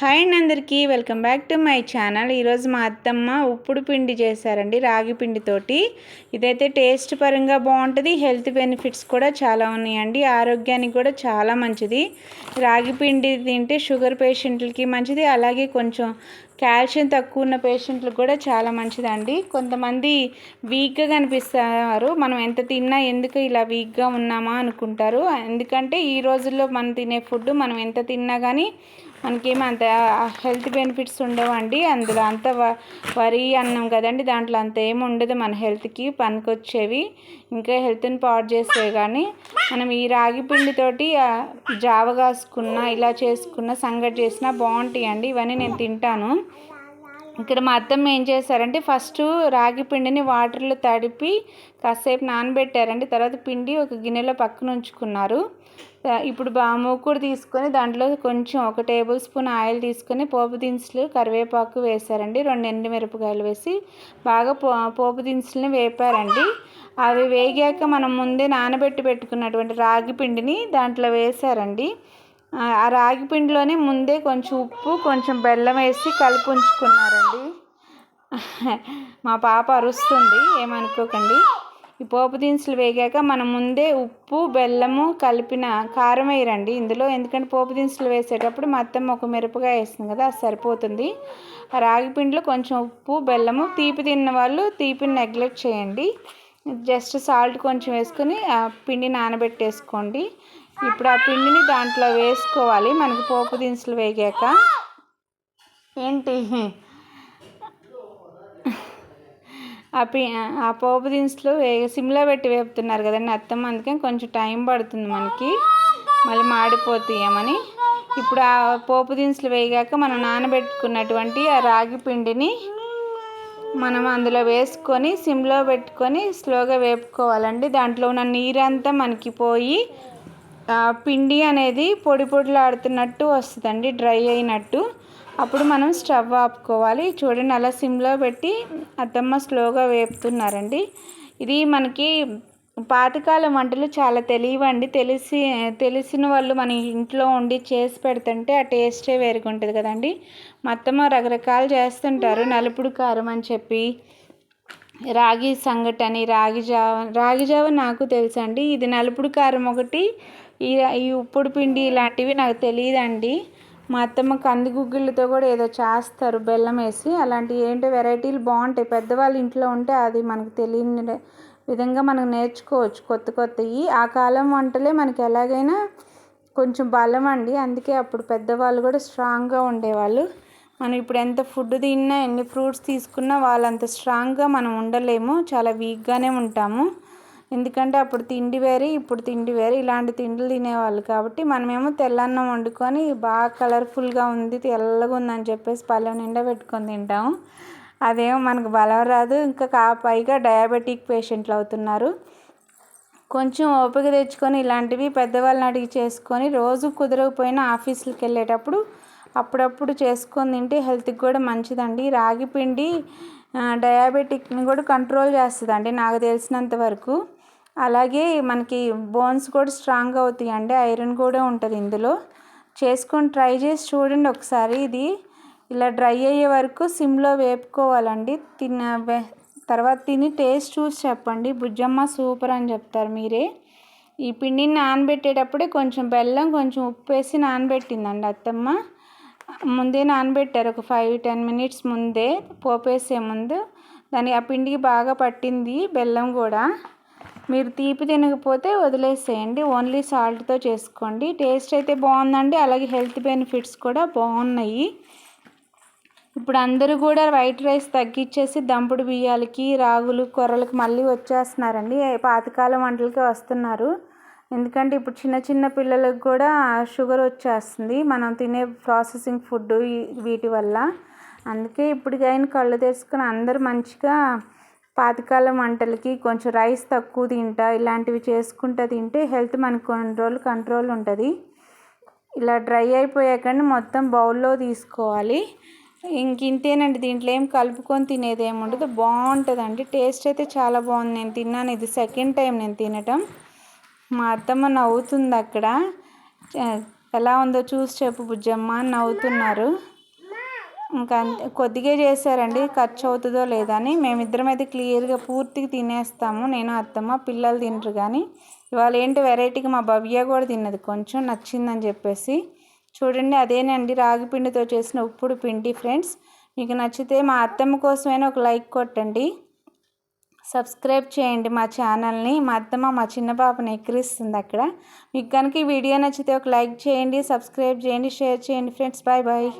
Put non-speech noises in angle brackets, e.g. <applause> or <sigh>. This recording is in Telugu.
హాయ్ అండి అందరికీ. Welcome back to my channel. ఈరోజు మా అత్తమ్మ ఉప్పుడు పిండి చేశారండి రాగి పిండితోటి. ఇదైతే టేస్ట్ పరంగా బాగుంటుంది హెల్త్ బెనిఫిట్స్ కూడా చాలా ఉన్నాయండి ఆరోగ్యానికి కూడా చాలా మంచిది. రాగి పిండి తింటే షుగర్ పేషెంట్లకి మంచిది అలాగే కొంచెం కాల్షియం తక్కువ ఉన్న పేషెంట్లకు కూడా చాలా మంచిదండి. కొంతమంది వీక్గా కనిపిస్తారు మనం ఎంత తిన్నా ఎందుకు ఇలా వీక్గా ఉన్నామా అనుకుంటారు. ఎందుకంటే ఈ రోజుల్లో మనం తినే ఫుడ్ మనం ఎంత తిన్నా కానీ మనకేమి అంత హెల్త్ బెనిఫిట్స్ ఉండవండి. అందులో అంత వరి అన్నం కదండి దాంట్లో అంత ఏమి ఉండదు మన హెల్త్కి పనికొచ్చేవి. ఇంకా హెల్త్ని పాడు చేసేవి కానీ మనం ఈ రాగి పిండితోటి జావ కాసుకున్న ఇలా చేసుకున్న సంగటి చేసినా బాగుంటాయండి. ఇవన్నీ నేను తింటాను. ఇక్కడ మా అత్తమ్మ ఏం చేశారంటే ఫస్ట్ రాగి పిండిని వాటర్లో తడిపి కాసేపు నానబెట్టారండి. తర్వాత పిండి ఒక గిన్నెలో పక్కన ఉంచుకున్నారు. ఇప్పుడు బా మూకుడు తీసుకొని దాంట్లో కొంచెం ఒక టేబుల్ స్పూన్ ఆయిల్ తీసుకొని పోపు దినుసులు కరివేపాకు వేశారండి. రెండు ఎండుమిరపకాయలు వేసి బాగా పో పోపు దినుసులని వేపారండి. అవి వేగాక మనం ముందే నానబెట్టి పెట్టుకున్నటువంటి రాగి పిండిని దాంట్లో వేశారండి. ఆ రాగి పిండిలోనే ముందే కొంచెం ఉప్పు కొంచెం బెల్లం వేసి కలిపి ఉంచుకున్నారండి. <laughs> మా పాప అరుస్తుంది ఏమనుకోకండి. ఈ పోపు దినుసులు వేగాక మనం ముందే ఉప్పు బెల్లము కలిపిన కారం వేయరండి ఇందులో. ఎందుకంటే పోపు దినుసులు వేసేటప్పుడు మొత్తం ఒక మిరపకాయ వేస్తుంది కదా అది సరిపోతుంది. ఆ రాగి పిండిలో కొంచెం ఉప్పు బెల్లము తీపి తిన్న వాళ్ళు తీపిని నెగ్లెక్ట్ చేయండి. జస్ట్ సాల్ట్ కొంచెం వేసుకొని ఆ పిండి నానబెట్టేసుకోండి. ఇప్పుడు ఆ పిండిని దాంట్లో వేసుకోవాలి. మనకి పోపు దినుసులు వేగాక. ఏంటి? ఆ పి ఆ పోపు దినుసులు సిమ్లో పెట్టి వేపుతున్నారు కదండి అత్తమ్మ అందుకని కొంచెం టైం పడుతుంది మనకి. మళ్ళీ మాడిపోతాయేమని. ఇప్పుడు ఆ పోపు దినుసులు వేగాక మనం నానబెట్టుకున్నటువంటి ఆ రాగి పిండిని మనం అందులో వేసుకొని సిమ్లో పెట్టుకొని స్లోగా వేపుకోవాలండి. దాంట్లో ఉన్న నీరంతా మనకి పోయి పిండి అనేది పొడి పొడిలాడుతున్నట్టు వస్తుందండి డ్రై అయినట్టు. అప్పుడు మనం స్టవ్ ఆపుకోవాలి. చూడండి అలా సిమ్లో పెట్టి అత్తమ్మ స్లోగా వేపుతున్నారండి. ఇది మనకి పాతకాలం వంటలు చాలా తెలియవండి. తెలిసి తెలిసిన వాళ్ళు మన ఇంట్లో ఉండి చేసి పెడుతుంటే ఆ టేస్టే వేరుగా ఉంటుంది కదండి మొత్తం రకరకాలు చేస్తుంటారు నలుపుడు కారం అని చెప్పి. రాగి సంగటని రాగి జావ రాగి జావ నాకు తెలుసండి. ఇది నలుపుడు కారం ఒకటి ఈ ఈ ఉప్పుడు పిండి ఇలాంటివి నాకు తెలియదండి. మా అత్తమ్మ కందిగుగ్గిళ్ళతో కూడా ఏదో చేస్తారు బెల్లం వేసి. అలాంటివి ఏంటో వెరైటీలు బాగుంటాయి. పెద్దవాళ్ళ ఇంట్లో ఉంటే అది మనకు తెలియని విధంగా మనం నేర్చుకోవచ్చు కొత్త కొత్తవి. ఆ కాలం వంటలే మనకి ఎలాగైనా కొంచెం బలం అండి. అందుకే అప్పుడు పెద్దవాళ్ళు కూడా స్ట్రాంగ్గా ఉండేవాళ్ళు. మనం ఇప్పుడు ఎంత ఫుడ్ తిన్నా ఎన్ని ఫ్రూట్స్ తీసుకున్నా వాళ్ళంత స్ట్రాంగ్గా మనం ఉండలేము. చాలా వీక్గానే ఉంటాము. ఎందుకంటే అప్పుడు తిండి వేరే ఇప్పుడు తిండి వేరే ఇలాంటి తిండిలు తినేవాళ్ళు. కాబట్టి మనమేమో తెల్లన్నం వండుకొని బాగా కలర్ఫుల్గా ఉంది తెల్లగా ఉందని చెప్పేసి పళ్ళెం నిండా పెట్టుకొని తింటాము. అదేమో మనకు బలం రాదు. ఇంకా కా పైగా డయాబెటిక్ పేషెంట్లు అవుతున్నారు. కొంచెం ఓపిక తెచ్చుకొని ఇలాంటివి పెద్దవాళ్ళని అడిగి చేసుకొని రోజు కుదరకపోయినా ఆఫీసులకు వెళ్ళేటప్పుడు అప్పుడప్పుడు చేసుకొని తింటే హెల్త్కి కూడా మంచిదండి. రాగి పిండి డయాబెటిక్ని కూడా కంట్రోల్ చేస్తుందండి నాకు తెలిసినంత వరకు. అలాగే మనకి బోన్స్ కూడా స్ట్రాంగ్ అవుతాయి అండి ఐరన్ కూడా ఉంటుంది ఇందులో. చేసుకొని ట్రై చేసి చూడండి ఒకసారి ఇది. ఇలా డ్రై అయ్యే వరకు సిమ్లో వేపుకోవాలండి. తిన్న తర్వాత తిని టేస్ట్ చూసి చెప్పండి. బుజ్జమ్మ సూపర్ అని చెప్తారు మీరే. ఈ పిండిని నానబెట్టేటప్పుడే కొంచెం బెల్లం కొంచెం ఉప్పు వేసి నానబెట్టిందండి అత్తమ్మ. ముందే నానబెట్టారు ఒక ఫైవ్ టెన్ మినిట్స్ ముందే పోపేసే ముందు. దాని ఆ పిండికి బాగా పట్టింది బెల్లం కూడా. మీరు తీపి తినకపోతే వదిలేసేయండి. ఓన్లీ సాల్ట్తో చేసుకోండి. టేస్ట్ అయితే బాగుందండి. అలాగే హెల్త్ బెనిఫిట్స్ కూడా బాగున్నాయి. ఇప్పుడు అందరూ కూడా వైట్ రైస్ తగ్గించేసి దంపుడు బియ్యాలకి రాగులు కొర్రలకి మళ్ళీ వచ్చేస్తున్నారండి. పాతకాలం వంటలకి వస్తున్నారు. ఎందుకంటే ఇప్పుడు చిన్న చిన్న పిల్లలకు కూడా షుగర్ వచ్చేస్తుంది. మనం తినే ప్రాసెసింగ్ ఫుడ్ వీటి వల్ల. అందుకే ఇప్పటికైనా కళ్ళు తెరుచుకొని అందరూ మంచిగా పాతకాలం వంటలకి కొంచెం రైస్ తక్కువ తింటా ఇలాంటివి చేసుకుంటా తింటే హెల్త్ మనకు కొన్ని రోజులు కంట్రోల్ ఉంటుంది. ఇలా డ్రై అయిపోయాకండి మొత్తం బౌల్లో తీసుకోవాలి. ఇంక ఇంతేనండి దీంట్లో ఏం కలుపుకొని తినేది ఏమి ఉండదు. బాగుంటుందండి టేస్ట్ అయితే చాలా బాగుంది. నేను తిన్నాను ఇది సెకండ్ టైం నేను తినటం. మా అత్తమ్మ నవ్వుతుంది అక్కడ. ఎలా ఉందో చూసి చెప్పు బుజ్జమ్మ అని నవ్వుతున్నారు. ఇంకా కొద్దిగా చేశారండి ఖర్చు అవుతుందో లేదని. మేమిద్దరం అయితే క్లియర్గా పూర్తిగా తినేస్తాము నేను అత్తమ్మ పిల్లలు తినరు కానీ. ఇవాళ ఏంటి వెరైటీగా మా భవ్య కూడా తిన్నది కొంచెం నచ్చిందని చెప్పేసి. చూడండి అదేనండి రాగి పిండితో చేసిన ఉప్పుడు పిండి ఫ్రెండ్స్. మీకు నచ్చితే మా అత్తమ్మ కోసమైనా ఒక లైక్ కొట్టండి. సబ్స్క్రైబ్ చేయండి మా ఛానల్ని. మా అత్తమ్మ మా చిన్న పాపని ఎక్కిరిస్తుంది అక్కడ. మీకు కనుక ఈ వీడియో నచ్చితే ఒక లైక్ చేయండి సబ్స్క్రైబ్ చేయండి షేర్ చేయండి ఫ్రెండ్స్. Bye bye.